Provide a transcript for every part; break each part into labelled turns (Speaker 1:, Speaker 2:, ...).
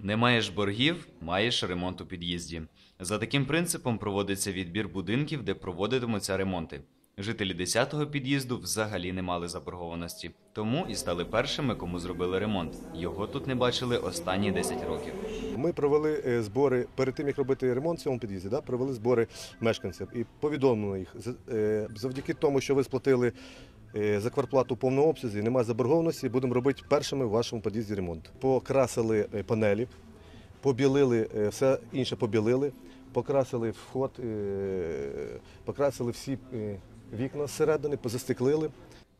Speaker 1: Не маєш боргів, маєш ремонт у під'їзді. За таким принципом проводиться відбір будинків, де проводитимуться ремонти. Жителі 10-го під'їзду взагалі не мали заборгованості, тому і стали першими, кому зробили ремонт. Його тут не бачили останні 10 років.
Speaker 2: Ми провели е, збори перед тим, як робити ремонт в цьому під'їзді, да, провели збори мешканців і повідомили їх. Е, Завдяки тому, що ви сплатили за квартплату в повному обсязі, немає заборгованості, будемо робити першими в вашому під'їзді ремонт. Покрасили е, панелі, побілили, е, все інше побілили, покрасили вход, е, покрасили всі е, вікна зсередини, позастеклили.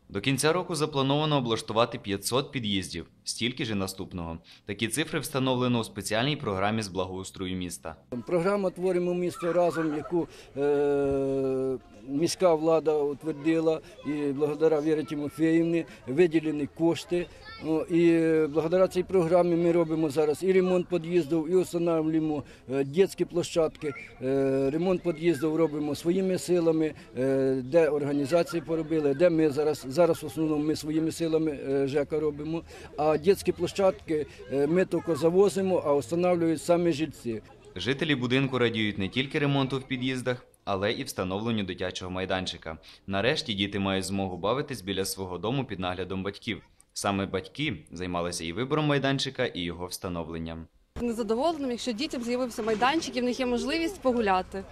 Speaker 1: До кінця року заплановано облаштувати 500 під'їздів, стільки ж і наступного. Такі цифри встановлено у спеціальній програмі з благоустрою міста.
Speaker 3: Програма Творимо місто разом, яку е, міська влада утвердила, і благодаря Вірі Тимофеївні виділені кошти. О, і благодаря цій програмі ми робимо зараз і ремонт під'їздів, і встановлюємо е, дитячі площадки. Е, ремонт під'їздів робимо своїми силами, е, де організації поробили, де ми зараз, зараз в основному ми своїми силами ЖЕКа робимо. А дитячі площадки ми тільки завозимо, а встановлюють самі жильці.
Speaker 1: Жителі будинку радіють не тільки ремонту в під'їздах, але і встановленню дитячого майданчика. Нарешті діти мають змогу бавитись біля свого дому під наглядом батьків. Саме батьки займалися і вибором майданчика, і його встановленням.
Speaker 4: незадоволеним, якщо дітям з'явився майданчик і в них є можливість погуляти,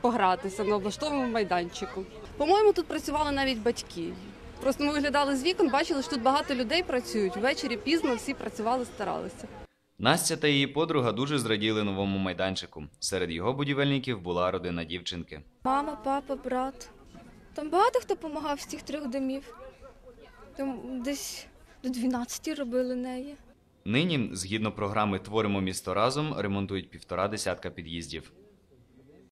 Speaker 4: погратися на облаштованому майданчику. По-моєму, тут працювали навіть батьки. Просто ми виглядали з вікон, бачили, що тут багато людей працюють. Ввечері пізно всі працювали, старалися.
Speaker 1: Настя та її подруга дуже зраділи новому майданчику. Серед його будівельників була родина дівчинки.
Speaker 5: Мама, папа, брат. Там багато хто допомагав з цих трьох домів. Там десь до 12 робили неї.
Speaker 1: Нині, згідно програми Творимо місто разом, ремонтують півтора десятка під'їздів.